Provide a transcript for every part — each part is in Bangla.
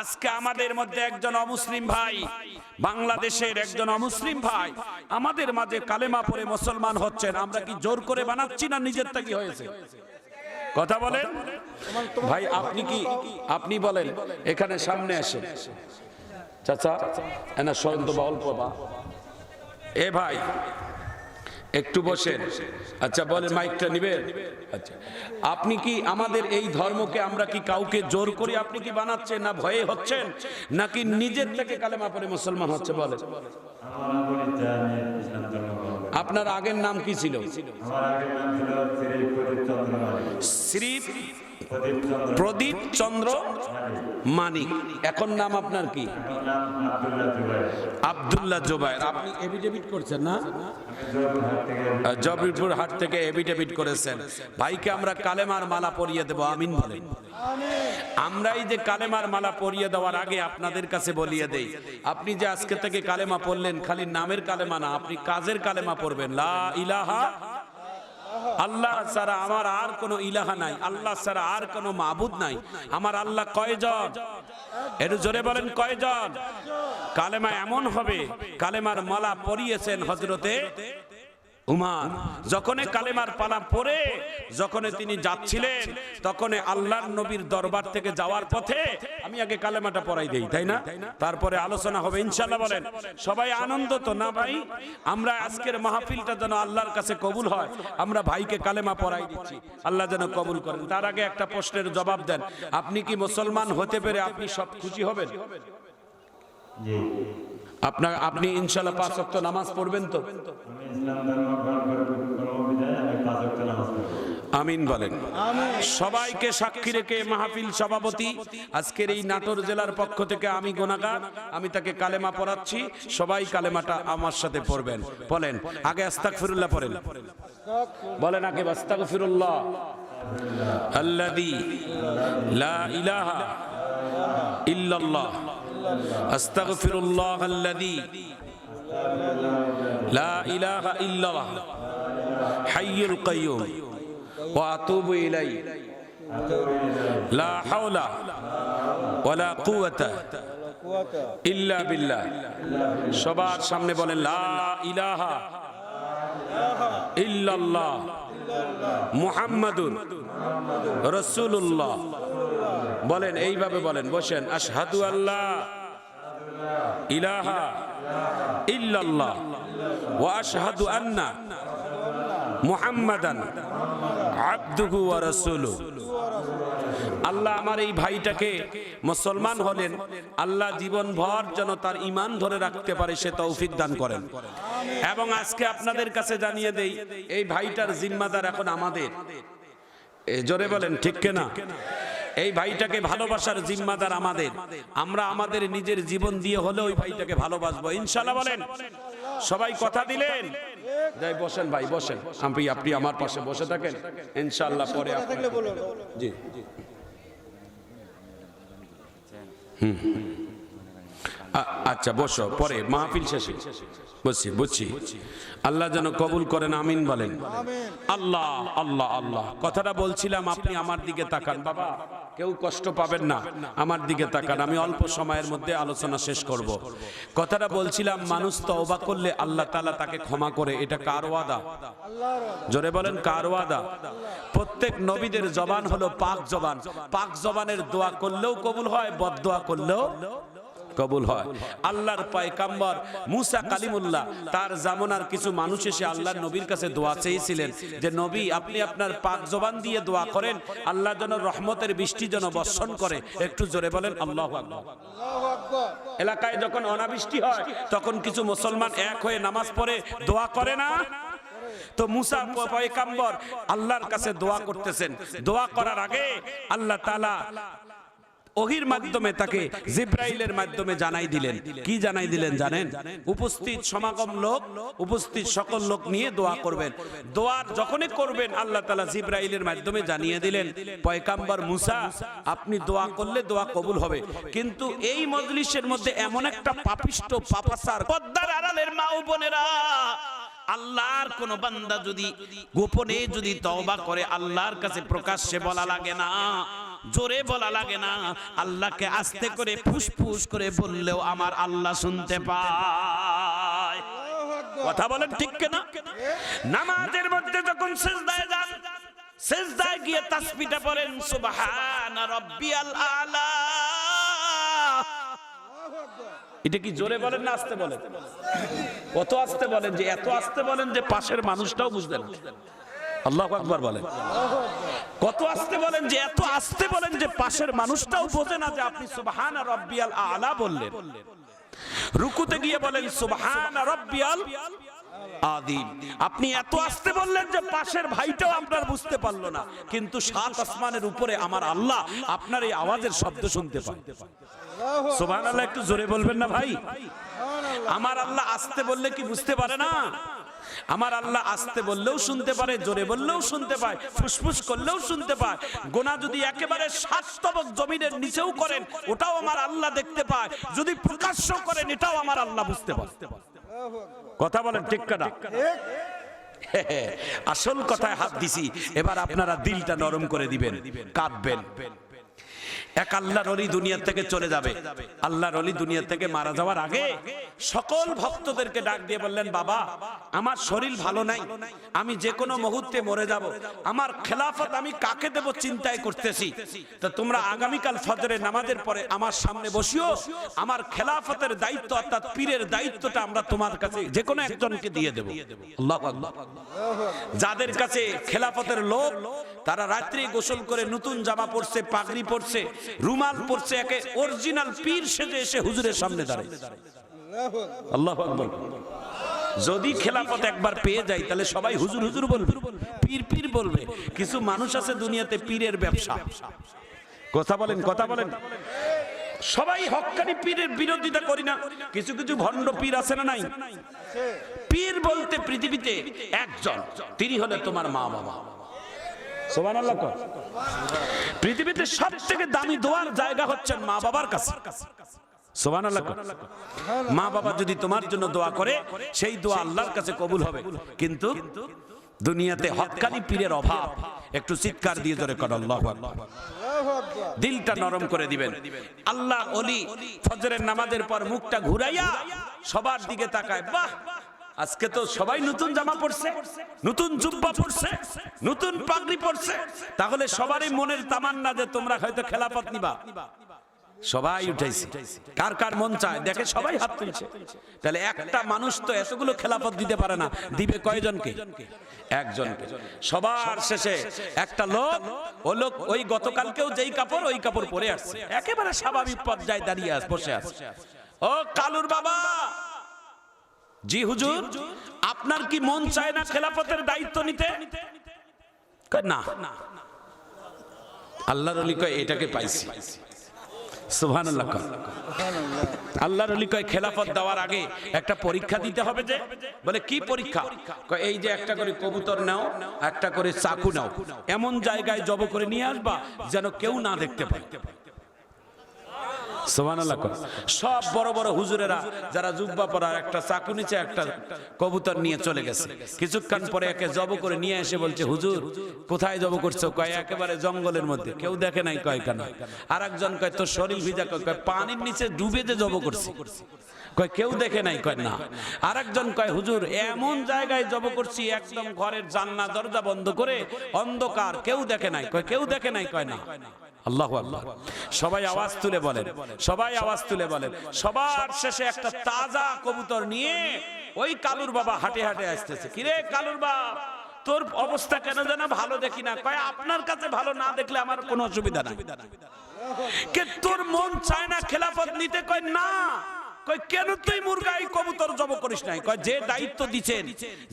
আজকে আমাদের মধ্যে একজন অমুসলিম ভাই, বাংলাদেশের একজন অমুসলিম ভাই, আমাদের মাঝে কালেমা পরে মুসলমান হচ্ছেন, আমরা কি জোর করে বানাচ্ছি না নিজের থেকে হয়েছে? কথা বলেন। ভাই, আপনি কি, আপনি বলেন, এখানে সামনে আসেন। চাচা, এনা সন্ত বা অল্প বা। এ ভাই একটু বসেন। আচ্ছা বলে মাইকটা নিবেন? আচ্ছা। আপনি কি আমাদের এই ধর্মকে আমরা কি কাউকে জোর করে আপনি কি বানাচ্ছেন না ভয়ে হচ্ছেন? নাকি নিজের থেকে কালেমা পরে মুসলমান হচ্ছে বলে। আপনার আগের নাম কি ছিল? শ্রী প্রদীপ চন্দ্র মানিক। এখন নাম আপনার কি? আব্দুল্লাহ জোবায়ের আপনি এভিডেভিট করছেন না? জবিরপুর হাট থেকে এভিডেভিট করেছেন। ভাইকে আমরা কালেমার মালা পরিয়ে দেব। আমিন বলেন। আমরা এই যে কালেমার মালা পরিয়ে দেওয়ার আগে আপনাদের কাছে বলিয়ে দেই। আপনি যে আজকে থেকে কালেমা পড়লেন, খালি নামের কালেমা না, আপনি কাজের কালেমা পড়বেন। লা ইলাহা আল্লাহ ছাড়া আমার আর কোনো ইলাহা নাই, আল্লাহ ছাড়া আর কোনো মাহবুদ নাই। আমার আল্লাহ কয়জন? একটু জোরে বলেন কয়জন? কালেমা এমন হবে, কালেমার মালা পরিয়েছেন হজরতে উমার কালেমার পালা পড়ে যখন তিনি যাচ্ছিলেন তখন আল্লাহর নবীর দরবার থেকে যাওয়ার পথে আমি আগে কালেমাটা পড়াই দেই তাই না? তারপরে আলোচনা হবে ইনশাল্লাহ বলেন। সবাই আনন্দ তো না ভাই? আমরা আজকের মাহফিলটা যেন আল্লাহর কাছে কবুল হয় আমরা ভাইকে কালেমা পড়াই দিচ্ছি আল্লাহ যেন কবুল করেন। তার আগে একটা প্রশ্নের জবাব দেন। আপনি কি মুসলমান হতে পেরে আপনি সব খুশি হবেন? আপনার আপনি ইনশাল্লাহ পাঁচ নামাজ পড়বেন তো? আমিন বলেন। সবাইকে সাক্ষী রেখে মাহফিল সভাপতি, আজকের এই নাটোর জেলার পক্ষ থেকে আমি গোনাগার আমি তাকে কালেমা পড়াচ্ছি, সবাই কালেমাটা আমার সাথে পড়বেন। বলেন, আগে আস্তাগফিরুল্লাহ পড়েন। বলেন আগে, আস্তাগফিরুল্লাহ। আল্লাযী লা ইলাহা ইল্লাল্লাহ। আস্তাগফিরুল্লাহ আল্লাযী লা ইলাহা ইল্লাল্লাহ, হাইয়ুল কাইয়ুম, ওয়া আতুবু ইলাইহি লা হাওলা ওয়ালা কুওয়াতা ইল্লা বিল্লাহ। সবার সামনে বলেন, লা ইলাহা ইল্লাল্লাহ মুহাম্মাদুর রাসূলুল্লাহ। বলেন, এইভাবে বলেন, বসেন, আশহাদু আল্লাহ। ইলাহা ইল্লাল্লাহ ওয়া আশহাদু আন্না মুহাম্মাদান আব্দুহু ওয়া আল্লাহ আমার এই ভাইটাকে মুসলমান হলেন, আল্লাহ জীবন ভর যেন তার ইমান ধরে রাখতে পারে, সে তৌফিক দান করেন। এবং আজকে আপনাদের কাছে জানিয়ে দেই, এই ভাইটার জিম্মাদার এখন আমাদের। জোরে বলেন, ঠিক কেনা? এই ভাইটাকে ভালোবাসার জিম্মাদার আমাদের। আমরা আমাদের নিজের জীবন দিয়ে হলে ওই ভাইটাকে ভালোবাসবো। ইনশাল্লাহ বলেন। সবাই কথা দিলেন? যাই বসেন ভাই বসেন। আপনি আপনি আমার পাশে বসে থাকেন। ইনশাল্লাহ পরে জি হুম। আচ্ছা বসো। পরে মাহফিল শেষে। বুঝছি বুঝছি আল্লাহ যেন কবুল করেন আমিন বলেন। আল্লাহ আল্লাহ আল্লাহ। কথাটা বলছিলাম আপনি আমার দিকে তাকান বাবা। কেউ কষ্ট পাবেন না। আমার দিকে তাকান, আমি অল্প সময়ের মধ্যে আলোচনা শেষ করব। কথাটা বলছিলাম, মানুষ তো অবাক করলে আল্লাহ তালা তাকে ক্ষমা করে, এটা কার ওয়াদা? জোরে বলেন, কার ওয়াদা? প্রত্যেক নবীদের জবান হলো পাক জবান। পাক জবানের দোয়া করলেও কবুল হয়, বদ দোয়া করলেও কবুল হয়। আল্লাহর পায়কাম্বর মুসা কালিমুল্লাহ, তার জামানার কিছু মানুষ এসে আল্লাহর নবীর কাছে দোয়া চেয়েছিলেন যে, নবী, আপনি আপনার পাক জবান দিয়ে দোয়া করেন, আল্লাহ যেন রহমতের বৃষ্টি যেন বর্ষণ করে। একটু জোরে বলেন, আল্লাহ এলাকায় যখন অনাবৃষ্টি হয়, তখন কিছু মুসলমান এক হয়ে নামাজ পড়ে, দোয়া করে না? তো মুসা পয়কাম্বর আল্লাহর কাছে দোয়া করতেছেন। দোয়া করার আগে আল্লাহ তালা ওহির মাধ্যমে তাকে জিব্রাইলের মাধ্যমে জানাই দিলেন। কি জানাই দিলেন জানেন? উপস্থিত সমাগম লোক, উপস্থিত সকল লোক নিয়ে দোয়া করবেন। দোয়ার যখনই করবেন, আল্লাহ তালা জিব্রাইলের মাধ্যমে জানিয়ে দিলেন পয়কাম্বর মুসা, আপনি দোয়া করলে দোয়া কবুল হবে। কিন্তু এই মজলিসের মধ্যে এমন একটা পাপিষ্ট পাপাসার পদ্মার আড়ালের মা বোনেরা, আল্লাহর কোন বান্দা যদি গোপনে যদি তওবা করে, আল্লাহর কাছে প্রকাশ্যে বলা লাগে না। জোরে বলা লাগে না। আল্লাহকে আস্তে করে ফুসফুস করে বললেও আমার আল্লাহ শুনতে পায়। কথা বলেন ঠিক কেনা? নামাজের মধ্যে যখন সেজদায় যান, সেজদায় গিয়ে তাসবিহটা পড়েন, সুবহান রাব্বিয়াল আলা। এটা কি জোরে বলেন না আস্তে বলেন? কত আস্তে বলেন যে, এত আস্তে বলেন যে পাশের মানুষটাও বুঝতে না। আল্লাহ আকবার বলেন। কত আস্তে বলেন যে, এত আস্তে বলেন যে পাশের মানুষটাও বোঝে না যে আপনি সুবহান রাব্বিয়াল আলা বললেন। রুকুতে গিয়ে বলেন, সুবহান রাব্বিয়াল আদিম আপনি এত আস্তে বললেন যে পাশের ভাইটাও আপনার বুঝতে পারল না, কিন্তু সাত আসমানের উপরে আমার আল্লাহ আপনার এই আওয়াজের শব্দ শুনতে পায়। সুবহান আল্লাহ একটু জোরে বলবেন না ভাই? আমার আল্লাহ আস্তে বললে কি বুঝতে পারে না? আমার আল্লাহ আস্তে বললেও শুনতে পারে, জোরে বললেও শুনতে পায়, ফুসফুস করলেও শুনতে পায়। গোনা যদি একেবারে সাতবক জমিনের নিচেও করেন, ওটাও আমার আল্লাহ দেখতে পায়। যদি প্রকাশ্য করেন, এটাও আমার আল্লাহ বুঝতে পারে। কথা বলেন ঠিক কাটা আসল কথায় হাত দিছি, এবার আপনারা দিলটা নরম করে দিবেন, কাঁদবেন। এক আল্লাহর অলি দুনিয়া থেকে চলে যাবে। আল্লাহর অলি দুনিয়া থেকে মারা যাওয়ার আগে সকল ভক্তদেরকে ডাক দিয়ে বললেন, বাবা, আমার শরীর ভালো নাই। আমি যে কোনো মুহূর্তে মরে যাব। আমার খেলাফত আমি কাকে দেব চিন্তায় করতেছি। তো তোমরা আগামীকাল ফজরের নামাজের পরে আমার সামনে বসিও। আমার খেলাফতের দায়িত্ব অর্থাৎ পীরের দায়িত্বটা আমরা তোমার কাছে যে কোনো একজনকে দিয়ে দেব। যাদের কাছে খেলাফতের লোক তারা রাত্রি গোসল করে নতুন জামা পরছে, পাগড়ি পরছে রুমাল পরছে, একে অরিজিনাল পীর সেজে এসে হুজুরের সামনে দাঁড়ায়। যদি খেলাফত একবার পেয়ে যায়, তাহলে সবাই হুজুর হুজুর বলবে, পীর পীর বলবে। কিছু মানুষ আছে দুনিয়াতে পীরের ব্যবসা। কথা বলেন কথা বলেন। সবাই হক্কানি পীরের বিরোধিতা করি না। কিছু কিছু ভণ্ড পীর আছে না নাই? পীর বলতে পৃথিবীতে একজন, তিনি হলে তোমার মা বাবা পৃথিবীতে সব থেকে দামি দোয়ার জায়গা হচ্ছে মা বাবার কাছে। মা বাবা যদি তোমার জন্য দোয়া করে, সেই দোয়া আল্লাহর কাছে কবুল হবে। কিন্তু দুনিয়াতে হক্কানি পীরের অভাব, একটু চিৎকার দিয়ে ধরে কর, আল্লাহ দিলটা নরম করে দিবেন। আল্লাহ অলি ফজরের নামাজের পর মুখটা ঘুরাইয়া সবার দিকে তাকায়, বাহ! আজকে তো সবাই নতুন জামা পরছে, নতুন জুব্বা পরছে, নতুন পাগড়ি পরছে। তাহলে সবারই মনের তামান্না যে তোমরা হয়তো খেলাপথ নিবা। সবাই উঠাইছে। কার কার মন চায়? দেখে সবাই হাত তুলছে। তাহলে একটা মানুষ তো এতগুলো খেলাপথ দিতে পারে না। দিবে কয়জনকে? একজনকে। সবার শেষে একটা লোক, ও লোক ওই গতকালকেও যেই কাপড়, ওই কাপড় পরে আসছে। একেবারে স্বাভাবিক পর্যায়ে দাঁড়িয়ে আস বসে আছে। ও কালুর বাবা! জি, হুজুর, আপনার কি মন চায় না খেলাফতের দায়িত্ব নিতে? না। আল্লাহর এটাকে পাইছি। আল্লাহর খেলাফত দেওয়ার আগে একটা পরীক্ষা দিতে হবে যে? বলে, কি পরীক্ষা? এই যে একটা করে কবুতর নাও, একটা করে চাকু নাও। এমন জায়গায় জব করে নিয়ে আসবা যেন কেউ না দেখতে পায়। সব বড় বড় হুজুরেরা যারা জুব্বা একটা চাকু নিচে একটা কবুতর নিয়ে চলে গেছে। কিছুক্ষণ পরে একে জব করে নিয়ে এসে বলছে, হুজুর, কোথায় জব করছ? কয়, একেবারে জঙ্গলের মধ্যে। কেউ দেখে নাই কয় কেন? আর একজন কয়, তোর শরীর ভিজা কয়? কয়, পানির নিচে ডুবে যে জব করছে। কয়, কেউ দেখে নাই? কয়, না। আর একজন কয়, হুজুর, এমন জায়গায় জব করছি, একদম ঘরের জান্না দরজা বন্ধ করে অন্ধকার কেউ দেখে নাই। কয়, কেউ দেখে নাই? কয়, না। আল্লাহ আল্লাহ সবাই আওয়াজ তুলে বলেন, সবাই আওয়াজ তুলে বলেন। সবার শেষে একটা তাজা কবুতর নিয়ে ওই কালুর বাবা হাটে হাটে আসতেছে। কিরে কালুর বাবা, তোর অবস্থা কেন যেন ভালো দেখি না? কয়, আপনার কাছে ভালো না দেখলে আমার কোনো অসুবিধা নাই। কে তোর মন চায় না খেলাফত নিতে? কয়, না। কয় কেন তুই মুরগাই কবুতর জব করিস নাই। কয় যে দায়িত্ব দিচ্ছেন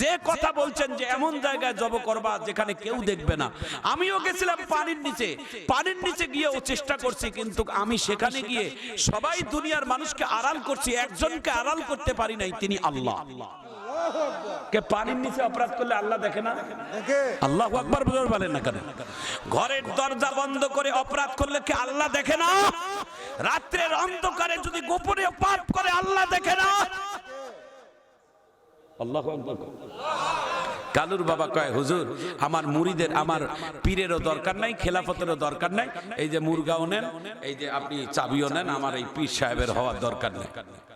যে কথা বলছেন যে এমন জায়গায় জব করবা যেখানে কেউ দেখবে না। আমিও গেছিলাম পানির নিচে। পানির নিচে গিয়ে ও চেষ্টা করছি কিন্তু আমি সেখানে গিয়ে সবাই দুনিয়ার মানুষকে আড়াল করছি একজনকে আড়াল করতে পারি নাই তিনি আল্লাহ। কে পানির নিচে অপরাধ করলে আল্লাহ দেখে না? আল্লাহ আকবার বলেন না কেন? ঘরের দরজা বন্ধ করে অপরাধ করলে কি আল্লাহ দেখে না? রাত্রের অন্ধকারে যদি গোপনে পাপ করে আল্লাহ দেখে না। আল্লাহ কালুর বাবা কয় হুজুর আমার মুড়িদের আমার পীরেরও দরকার নাই খেলাফতেরও দরকার নাই। এই যে মুরগাও নেন এই যে আপনি চাবিও নেন আমার এই পীর সাহেবের হওয়ার দরকার নেই।